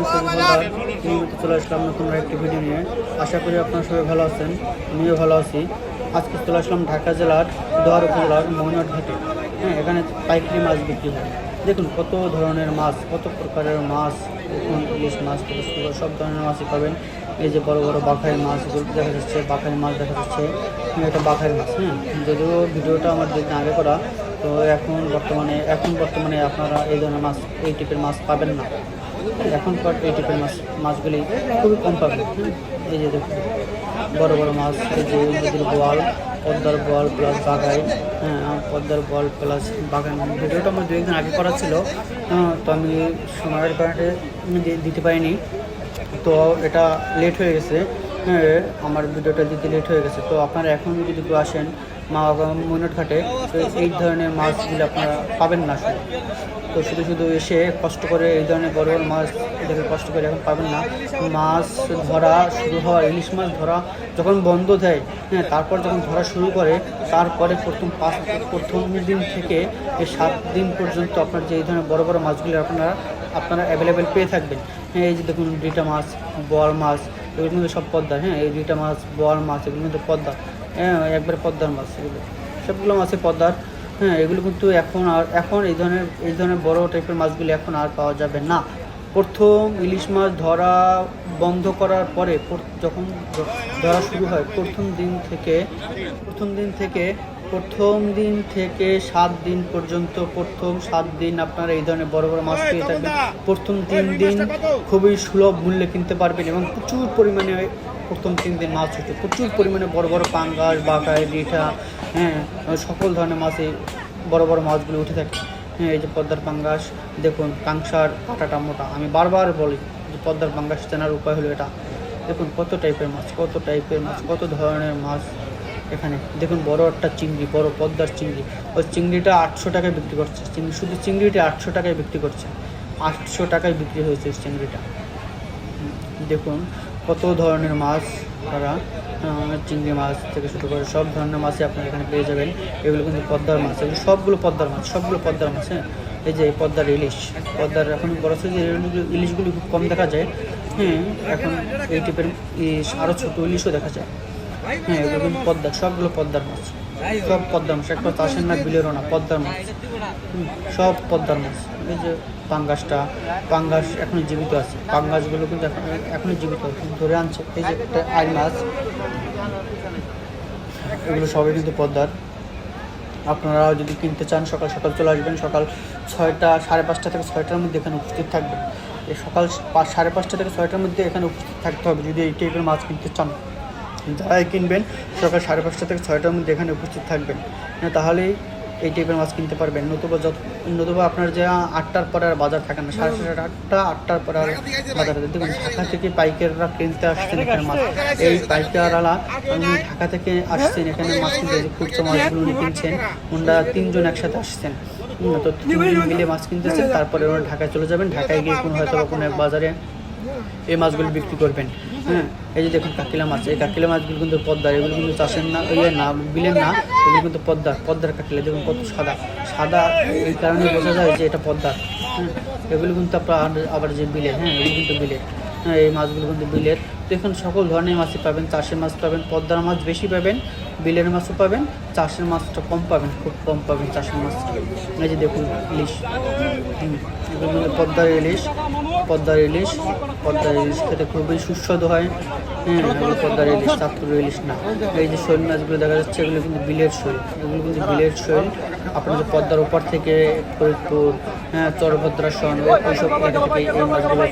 নিয়মিত চলে আসলাম নতুন একটি ভিডিও নিয়ে। আশা করি আপনারা সবাই ভালো আছেন আমিও ভালো আছি আজকে চলে আসলাম ঢাকা জেলার দোয়ার উপজেলার মহিনাট ঘাটে হ্যাঁ এখানে পাইকারি মাছ বিক্রি হয় দেখুন, কত ধরনের মাছ, কত প্রকারের মাছ ইলিশ মাছ থেকে সব ধরনের মাছই পাবেন। এই যে বড় বড় বাখাই মাছ দেখা যাচ্ছে। বাখাই মাছ দেখা যাচ্ছে এটা বাখাই মাছ হ্যাঁ যদিও ভিডিওটা আমার দেখতে আগে করা তো এখন বর্তমানে এখন বর্তমানে আপনারা এই ধরনের মাছ, এই টাইপের মাছ পাবেন না। এখনকার এই টাইপের মাছ, মাছগুলি খুবই কম পাবেন। এই যে দেখুন, বড় বড় মাছ, এই যে নদীর বোয়াল, পদ্মার বোয়াল প্লাস বাগাই হ্যাঁ পদ্মার বল প্লাস বাগান। ভিডিওটা আমার দু একদিন আগে করা ছিল তো আমি সময়ের কারণে দিতে পারিনি। তো এটা লেট হয়ে গেছে হ্যাঁ আমার ভিডিওটা দিতে লেট হয়ে গেছে। তো আপনারা এখন যদি কেউ আসেন মা মইনট ঘাটে তো এই ধরনের মাছগুলো আপনারা পাবেন না শুধু। তো শুধু শুধু এসে কষ্ট করে এই ধরনের বড় বড় মাছ দেখে কষ্ট করে এখন পাবেন না। মাছ ধরা শুরু হওয়া, ইলিশ মাছ ধরা যখন বন্ধ দেয় হ্যাঁ তারপর যখন ধরা শুরু করে, তারপরে প্রথম পাঁচ, প্রথম দিন থেকে এই সাত দিন পর্যন্ত আপনার যে এই ধরনের বড় বড় মাছগুলি আপনারা আপনারা অ্যাভেলেবেল পেয়ে থাকবেন। হ্যাঁ এই যে দেখুন দুইটা মাছ, বোয়াল মাছ এগুলো কিন্তু সব পদ্মার হ্যাঁ এই দুইটা মাছ, বোয়াল মাছ এগুলো কিন্তু পদ্মা। হ্যাঁ একবারে পদ্মার মাছ এগুলো। সবগুলো মাছের পদ্মার। হ্যাঁ এগুলো কিন্তু এখন আর এখন এই ধরনের এই ধরনের বড় টাইপের মাছগুলি এখন আর পাওয়া যাবে না। প্রথম ইলিশ মাছ ধরা বন্ধ করার পরে যখন ধরা শুরু হয় প্রথম দিন থেকে প্রথম দিন থেকে প্রথম দিন থেকে সাত দিন পর্যন্ত প্রথম সাত দিন আপনারা এই ধরনের বড় বড় মাছ পেয়ে থাকবেন। প্রথম তিন দিন খুবই সুলভ মূল্যে কিনতে পারবেন এবং প্রচুর পরিমাণে প্রথম তিন দিন মাছ হচ্ছে। প্রচুর পরিমাণে বড় বড় পাঙ্গাস বাঘায় রিঠা হ্যাঁ সকল ধরনের মাছে বড় বড় মাছগুলো উঠে থাকে। হ্যাঁ এই যে পদ্মার পাঙ্গাস, দেখুন, কাংসার কাঁটাটা মোটা। আমি বারবার বলি যে পদ্মার পাঙ্গাস চেনার উপায় হলো এটা। দেখুন, কত টাইপের মাছ, কত টাইপের মাছ, কত ধরনের মাছ এখানে। দেখুন, বড় একটা চিংড়ি, বড় পদ্মার চিংড়ি। ওই চিংড়িটা আটশো টাকায় বিক্রি করছে। চিংড়ি, শুধু চিংড়িটা আটশো টাকায় বিক্রি করছে। আটশো টাকায় বিক্রি হয়েছে চিংড়িটা। দেখুন কত ধরনের মাছ তারা চিংড়ি মাছ থেকে শুরু করে সব ধরনের মাছই আপনারা এখানে পেয়ে যাবেন। এগুলো কিন্তু পদ্মার মাছ। এগুলো সবগুলো পদ্মার মাছ, সবগুলো পদ্মার মাছ হ্যাঁ? এই যে পদ্মার ইলিশ, পদ্মার এখন বড় যে ইলিশগুলি খুব কম দেখা যায় হ্যাঁ? এখন এই টাইপের ইলিশ আরও ছোটো ইলিশও দেখা যায়। হ্যাঁ এগুলো কিন্তু পদ্মার, সবগুলো পদ্মার মাছ। সব পদ্মার মাছ একটা চাষের না বিলেরও না, পদ্মার মাছ। সব পদ্মার মাছ। এই যে পাঙ্গাসটা, পাঙ্গাস এখনও জীবিত আছে। পাঙ্গাসগুলো কিন্তু এখন এখনও জীবিত ধরে আনছে। এই যে একটা আই মাছ, এগুলো সবই কিন্তু পদ্মার। আপনারা যদি কিনতে চান, সকাল সকাল চলে আসবেন। সকাল ছয়টা, সাড়ে পাঁচটা থেকে ছয়টার মধ্যে এখানে উপস্থিত থাকবেন। সকাল সাড়ে পাঁচটা থেকে ছয়টার মধ্যে এখানে উপস্থিত থাকতে হবে, যদি এই টাইপের মাছ কিনতে চান। যারাই কিনবেন, সকাল সাড়ে পাঁচটা থেকে ছয়টার মধ্যে এখানে উপস্থিত থাকবেন। তাহলেই এই টাইপের মাছ কিনতে পারবেন। নতুবা যত, নতুবা আপনার যে আটটার পরে আর বাজার থাকে না, সাড়ে সাড়ে আটটা, আটটার পরে আর বাজার দেখুন ঢাকা থেকে পাইকাররা কিনতে আসছেন এখানে মাছ। এই পাইকাররা উনি ঢাকা থেকে আসছেন এখানে মাছ কিনতে খুচরো মাছগুলো উনি কিনছেন, ওনারা তিনজন একসাথে আসছেন। তো তিনজন মিলে মাছ কিনতেছেন তারপরে ওরা ঢাকায় চলে যাবেন। ঢাকায় গিয়ে কোনো হয়তো কোনো এক বাজারে এই মাছগুলো বিক্রি করবেন। হ্যাঁ এই যে দেখুন কাকিলা মাছ, এই কাকিলা মাছগুলো কিন্তু পদ্মার, এগুলো কিন্তু চাষের না ইয়ে না, বিলের না, এগুলো কিন্তু পদ্মার পদ্মার কাকিলা, দেখুন কত সাদা সাদা এই কারণে বোঝা যায় যে এটা পদ্মার হ্যাঁ এগুলো কিন্তু আপনার আবার যে বিলের হ্যাঁ এগুলো কিন্তু বিলের হ্যাঁ এই মাছগুলো কিন্তু বিলের। দেখুন সকল ধরনের মাছই পাবেন, চাষের মাছ পাবেন, পদ্মার মাছ বেশি পাবেন বিলের মাছও পাবেন, চাষের মাছটা কম পাবেন, খুব কম পাবেন চাষের মাছটা। এই যে দেখুন ইলিশ। পদ্মার ইলিশ। পদ্মার ইলিশ পদ্মার ইলিশ খেতে খুবই সুস্বাদু হয়। হ্যাঁ পদ্মার ইলিশ, চাঁদপুরের ইলিশ না। এই যে শৈল মাছগুলো দেখা যাচ্ছে, এগুলো কিন্তু বিলের শৈল। এগুলো কিন্তু বিলের শৈল। আপনার পদ্মার ওপর থেকে ফরিদপুর হ্যাঁ চরভদ্রাসন ওইসব জায়গা থেকে এই মাছগুলো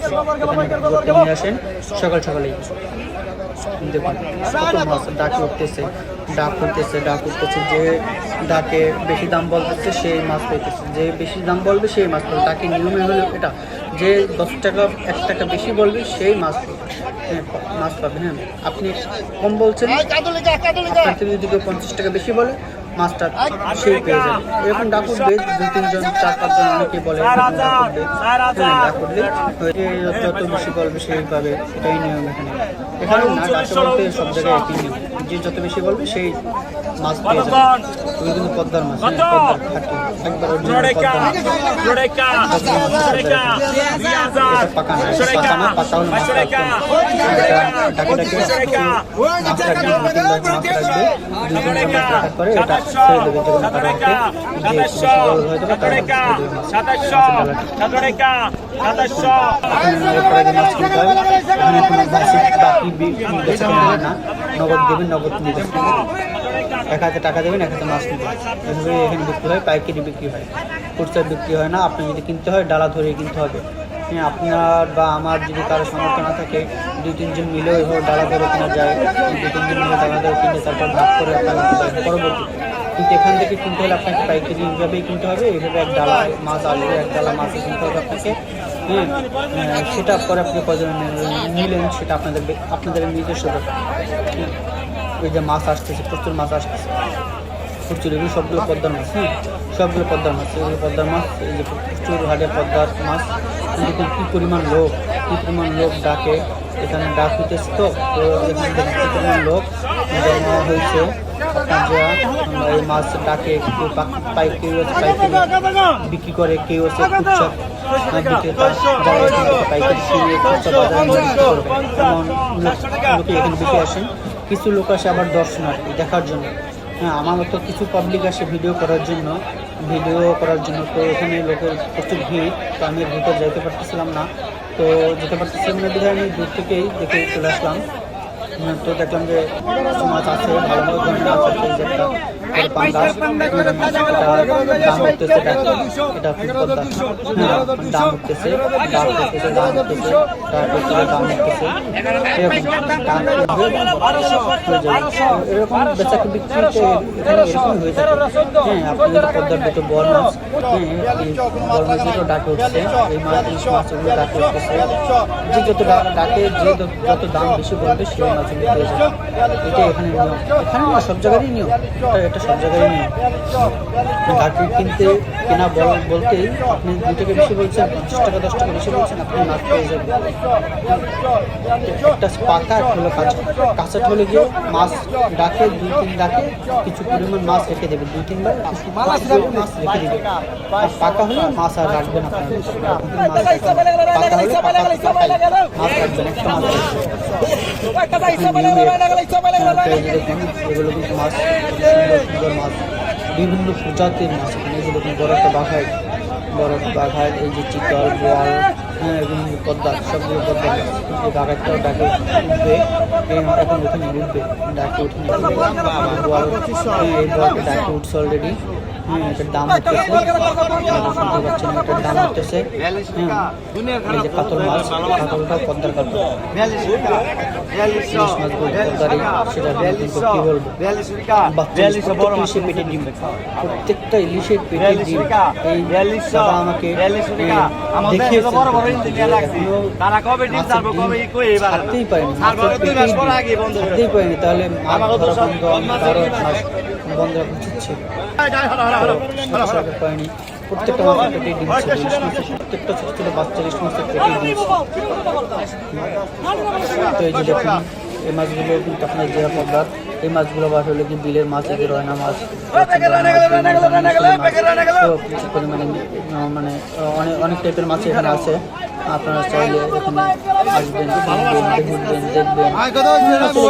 নিয়ে আসেন। সকাল সকালেই। দেখুন, কত মাছ ডাক উঠতেছে। ডাক করতেছে ডাক করতেছে যে ডাকে বেশি দাম বলতেছে সেই মাছ পেতেছে যে বেশি দাম বলবে সেই মাছ পাবে তাকে নিয়মে হলো এটা যে দশ টাকা এক টাকা বেশি বলবে সেই মাছ পাবে হ্যাঁ মাছ পাবে হ্যাঁ। আপনি কম বলছেন। যদি কেউ পঞ্চাশ টাকা বেশি বলে মাছটা সেই পেয়ে যাবে। এরকম ডাকুর বেশ দু তিনজন চার পাঁচজন অনেকে বলে যত বেশি বলবে সেই পাবে এটাই নিয়ম এখানে। এখানে না ডাকে বলতে সব জায়গায় একই নিয়ম। যে যত বেশি বলবে সেই মাছ পেয়ে যাবে ওই কিন্তু পদ্মার মাছ। নগদ দেবেন নগদ নিয়ে এক হাতে টাকা দেবেন, এক হাতে মাছ নেবেন। এভাবে এখানে বিক্রি হয়, পাইকারি বিক্রি হয়। খুচরা বিক্রি হয় না আপনি যদি কিনতে হয়, ডালা ধরে কিনতে হবে। হ্যাঁ আপনার বা আমার যদি কারও সামর্থ্য না থাকে, দুই, তিনজন মিলেও এভাবে ডালা ধরে কেনা যায়। দুই, তিনজন মিলে ডালা ধরে কিনে তারপর ভাগ করে আপনারা নিতে পরবর্তী কিন্তু এখান থেকে কিনতে হলে আপনাকে পাইকারি এইভাবেই কিনতে হবে। এইভাবে এক ডালা মাছ আসবে, এক ডালা মাছই কিনতে হবে আপনাকে। হ্যাঁ সেটা পরে আপনি কজন নিলেন, সেটা আপনাদের আপনাদের নিজস্ব ব্যাপার। হ্যাঁ, ওই যে মাছ আসতেছে প্রচুর মাছ আসতেছে। প্রচুর এগুলো সবগুলো পদ্মার মাছ হ্যাঁ? সবগুলো পদ্মার মাছ এগুলো পদ্মার মাছ এই যে প্রচুর হাটে পদ্মার মাছ। কিন্তু কী পরিমাণ লোক কী পরিমাণ লোক ডাকে এখানে ডাক হইতেছে তো এখানে কী পরিমাণ লোক হয়েছে এই মাছ ডাকে কেউ পাই কেউ বিক্রি করে কেউ আছে খুচরা যারা পাইকারি কিনে খুচরা বাজারে বিক্রি করবে। এখানে বিক্রি আসেন। কিছু লোক আসে আবার দর্শনার্থী দেখার জন্য। হ্যাঁ আমার তো কিছু পাবলিক আসে ভিডিও করার জন্য। ভিডিও করার জন্য তো এখানে লোকের প্রচুর ভিড় তো আমি ভিতর যেতে পারতেছিলাম না। তো যেতে পারতেছিলাম না বিধায় আমি দূর থেকেই দেখে চলে আসলাম। হ্যাঁ, তো দেখলাম যে মাছ আছে ভালো ভালো ধরনের মাছ আছে দাম উঠতেছে এটা হ্যাঁ দাম উঠতেছে দাম উঠতেছে দাম উঠতেছে দাম উঠতেছে এরকম দাম উঠবে হয়ে যাবে এরকম বেচা বিক্রিতে এখানে এরকম হয়ে থাকে আপনি পদ্মার দুটো বল মাছ বল মাছ ডাকে উঠছে এই মাছ ইলিশ মাছগুলো ডাকে উঠতেছে যে যত ডাকে যে যত- দাম বেশি বলবে সেই মাছগুলো পেয়ে যাবে এটা এখানে নিয়ম। এখানে না সব জায়গারই নিয়ম। এটা সব জায়গারই নিয়ম ডাকে কিনতে কেনা বল বলতেই আপনি দু টাকা বেশি বলছেন পঞ্চাশ টাকা দশ টাকা বেশি বলছেন আপনি মাছ পেয়ে যাবেন একটা পাকা একটা হলো কাঁচা কাঁচাটা হলে গিয়ে মাছ ডাকে দুই তিন ডাকে কিছু পরিমাণ মাছ রেখে দেবে দুই তিনবার মাছ রেখে দেবে আর পাকা হলে মাছ আর রাখবেন আপনি মাছ। পাকা হলে। মাছ একটা মাছ এগুলো কিন্তু মাছ সুন্দর মাছ, বিভিন্ন প্রজাতির মাছ এখানে। যে দেখুন, বড় একটা বাঘায় বড় একটা বাঘায় এই যে চিতল, বোয়াল হ্যাঁ এবং পদ্মা, সবগুলো পদ্মা এই বাঘাটাও ডাকে উঠবে। এই এখন ওখানে উঠবে, ডাকে উঠে বোয়াল ডাকে উঠছে অলরেডি এটার দাম উঠতেছে পাচ্ছেন এটার দাম উঠতেছে হ্যাঁ এই যে কাতল মাছ কাতলটাও পদ্মার কাতল। প্রত্যেকটা ইলিশের পেটে ডিম। এই দাদা আমাকে দেখিয়েছে তারা কবে ডিম ছাড়বো কবে ই কই এবার? ছাড়তেই পারেনি ছাড়বো মাছের দুই পেটেই মাস পর ডিম। আগে বন্ধ করে ছাড়তেই পারেনি তাহলে বন্ধ রাখা উচিত ছিল সরকার প্রত্যেকটা মাছের পেটে প্রত্যেকটা ছোট ছোট বাচ্চা ইলিশ মাছের পেটে ডিম। তো এই যে দেখুন, এই মাছগুলো কিন্তু আপনার জেরা পদ্মার এই মাছগুলো বাস হলে কি বিলের মাছ, এই রয়না মাছ পরিমাণে মানে অনেক অনেক টাইপের মাছ এখানে আছে আপনারা চাইলে এখানে আসবেন দেখবেন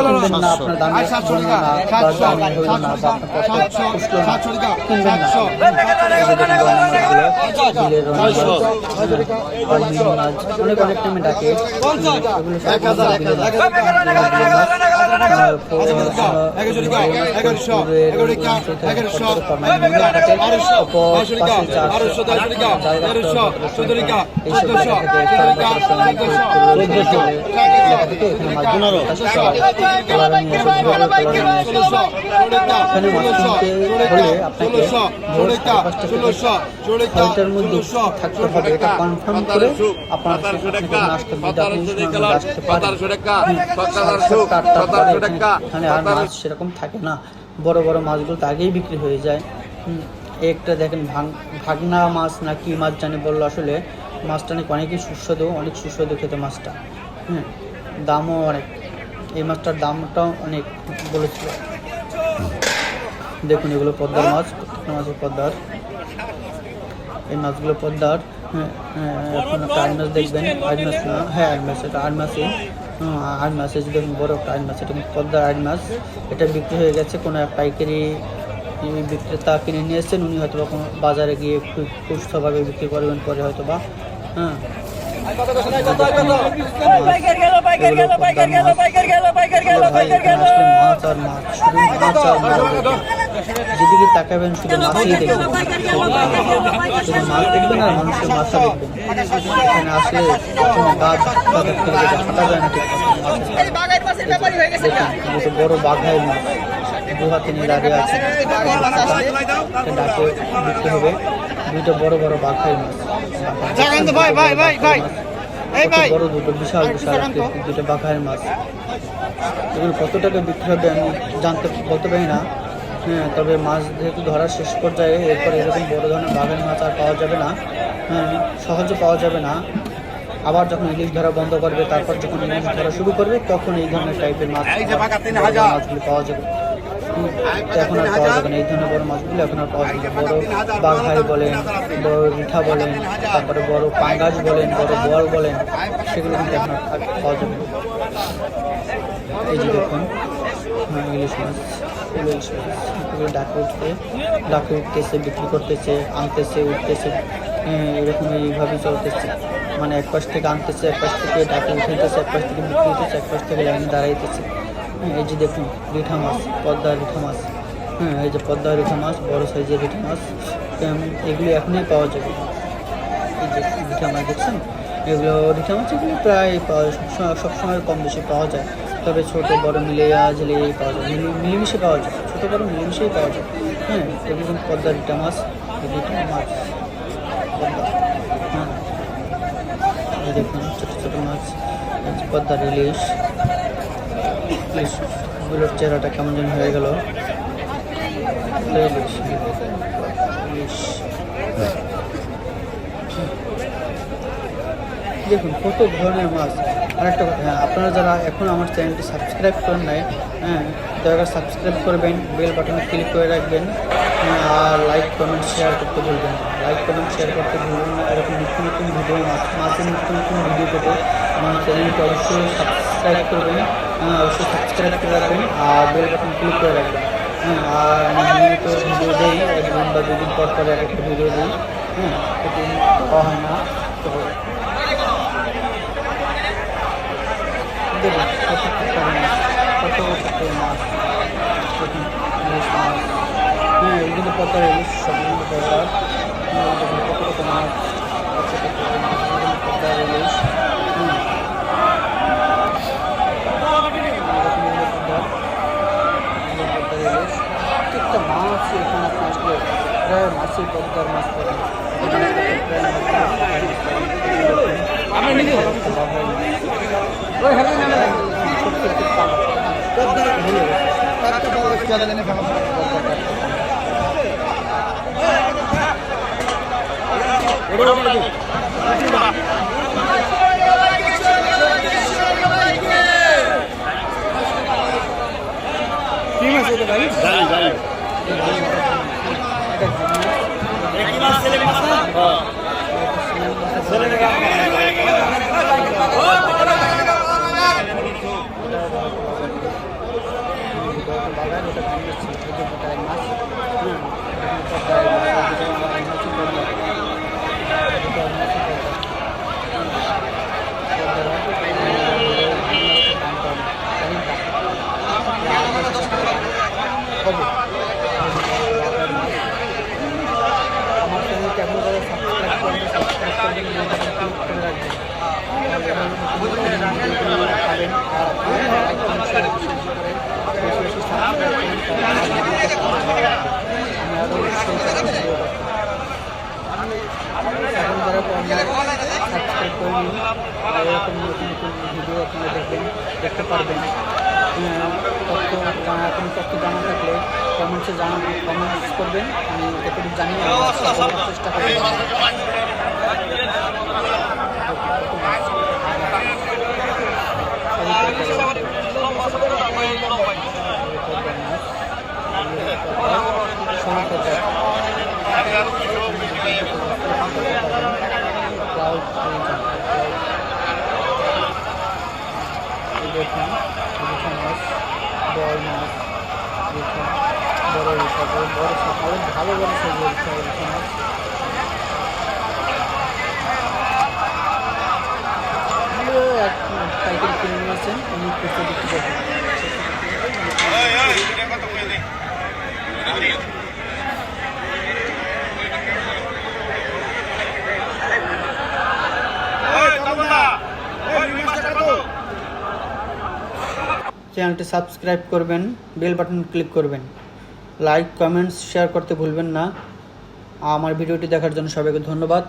কিনবেন না আপনার দামে হলো না বা দামে হলো না বা আপনার পুষলো না কিনবেন না এই যে দেখুন রয়না মাছগুলো বিলের রয়না মাছ আর মিনি মাছ অনেক অনেক টাইমে ডাকে এগুলো সব বিলের মাছ। ছয়টার মধ্যে থাকতে হবে এটা কনফার্ম করে আপনার আসতে আসতে পারেন এখানে আর মাছ সেরকম থাকে না বড় বড় মাছগুলো তো আগেই বিক্রি হয়ে যায় হুম, একটা দেখেন ভাগনা মাছ না কি মাছ জানে বলল আসলে মাছটা নাকি অনেকই সুস্বাদু অনেক সুস্বাদু খেতে মাছটা। হুম দামও অনেক। এই মাছটার দামটাও অনেক বলেছিল। দেখুন এগুলো পদ্মার মাছ প্রত্যেকটা মাছের পদ্মার। এই মাছগুলো পদ্মার এখন একটা আড় মাছ দেখবেন আড় মাছ না হ্যাঁ আট মাছ এটা আট মাছই হ্যাঁ, আড় মাছ এই যে দেখুন বড় একটা আড় মাছ এটা পদ্মার আড় মাছ এটা বিক্রি হয়ে গেছে কোনো এক পাইকারি বিক্রেতা কিনে নিয়ে এসেছেন উনি হয়তো বা কোনো বাজারে গিয়ে একটু সুস্থভাবে বিক্রি করবেন পরে হয়তো বা যেদিকে তাকাবেন শুধু মাছই দেখবেন শুধু মাছ দেখবেন আর মানুষের মাথা দেখবেন এখানে আসলে গাছ। থেকে হাঁটা যায় না ঠিক বড় বাঘাই মাছ দু হাতে নিয়ে দাঁড়িয়ে আছে ডাকে বিক্রি হবে। দুটো বড় বড় বাঘাই মাছ। ভাই, ভাই, ভাই, ভাই। বড় দুটো বিশাল বিশাল দুটো বাঘাই মাছ। এগুলো কত টাকা বিক্রি হবে আমি জানতে বলতে পারি না। হ্যাঁ তবে মাছ যেহেতু ধরা শেষ পর্যায়ে এরপর এরকম বড় ধরনের বাঘের মাছ আর পাওয়া যাবে না। হ্যাঁ সহজে পাওয়া যাবে না। আবার যখন ইলিশ ধরা বন্ধ করবে তারপর যখন ইলিশ ধরা শুরু করবে তখন এই ধরনের টাইপের মাছ। মাছগুলো পাওয়া যাবে। হুম, তো এখন আর পাওয়া যাবে না। এই ধরনের বড় মাছগুলো এখন আর পাওয়া যাবে বড় বাঘাই বলেন বড় রিঠা বলেন তারপরে বড় পাঙ্গাস বলেন বড় বল বলেন সেগুলো কিন্তু এখন আর পাওয়া যাবে এই যে দেখুন ইলিশ মাছ ইলিশ মাছ ডাকে উঠতে ডাকে উঠতেছে বিক্রি করতেছে আনতেছে উঠতেছে হ্যাঁ, এরকম এইভাবেই চলতেছে। মানে এক পাশ থেকে আনতেছে এক পাশ থেকে ডাকে উঠাইতেছে এক পাশ থেকে বিক্রি হইতেছে এক পাশ থেকে লাইনে দাঁড়াইতেছে। হ্যাঁ এই যে দেখুন, রিঠা মাছ, পদ্মা রিঠা মাছ। হ্যাঁ এই যে পদ্মা রিঠা মাছ, বড় সাইজের রিঠা মাছ এগুলি এখনই পাওয়া যাবে। এই যে রিঠা মাছ দেখছেন? এগুলো রিঠা মাছ এগুলো প্রায় পাওয়া যায় সবসময় কম বেশি পাওয়া যায়। তবে ছোটো, বড় মিলিয়ে ঝেলে পাওয়া যায়। মিলি, মিলেমিশে পাওয়া যায়, ছোটো, বড় মিলেমিশেই পাওয়া যায়। হ্যাঁ এগুলো পদ্মা রিঠা মাছ রিঠা মাছ। হ্যাঁ। দেখুন, ছোটো ছোটো মাছ পদ্মার ইলিশ গুলোর চেহারাটা কেমন যেন হয়ে গেল। দেখুন কত ধরনের মাছ। আরেকটা কথা হ্যাঁ আপনারা যারা এখন আমার চ্যানেলটি সাবস্ক্রাইব করেন নাই হ্যাঁ দয়া করে সাবস্ক্রাইব করবেন বেল বাটনে ক্লিক করে রাখবেন হ্যাঁ, আর লাইক কমেন্ট শেয়ার করতে ভুলবেন লাইক কমেন্ট শেয়ার করতে ভুলবেন না। এরকম নতুন নতুন ভিডিও মাছ মাছের নিত্য নতুন ভিডিও পেতে আমার চ্যানেলটি অবশ্যই সাবস্ক্রাইব করবেন অবশ্যই সাবস্ক্রাইব করে রাখবেন আর বেল বাটন ক্লিক করে রাখবেন। হ্যাঁ আর নিয়মিত ভিডিও দিই একদিন বা দুদিন পর পরে এক একটা ভিডিও দিই হ্যাঁ পাওয়া হয় না, তো দেখুন, কত কত মাছ হ্যাঁ এগুলো পদ্মার ইলিশ সবগুলো হ্যাঁ, দেখুন কত কত মাছ কত কত মাছ এগুলো পদ্মার ইলিশ হুম এরকম এগুলো পদ্মার এগুলো পদ্মার ইলিশ প্রত্যেকটা মাছ এখানে আপনি আসলে প্রায় মাছই পদ্মার মাছ পাবেন এখানে দেখুন প্রায় মাছ পাবেন। আমরা নিজে বাবাই মাছ। ওই হেলে নেমে যাই। ছোট্ট একটু পাঙ্গা। পদ্মার ভুলে গেছে। কি মাছ এটা ভাই? আমার Yeah. এরকম নতুন পারবেন তথ্য কোনো থাকলে কমেন্টসে জানা কমেন্টস করবেন আমি যতটুকু জানি চেষ্টা করব ক্লাউড দেখুন ইলিশা মাছ বড় মাছ, বড় ইলিশা বড় সকালে ভালো বড় সাইজের ইলিশা ইলিশা মাছ এক পাইকারি কিনে নিয়েছেন উনি খুচরো বিক্রি করবেন চ্যানেলটি সাবস্ক্রাইব করবেন, বেল বাটন ক্লিক করবেন। লাইক, কমেন্টস, শেয়ার করতে ভুলবেন না। আমার ভিডিওটি দেখার জন্য সবাইকে ধন্যবাদ।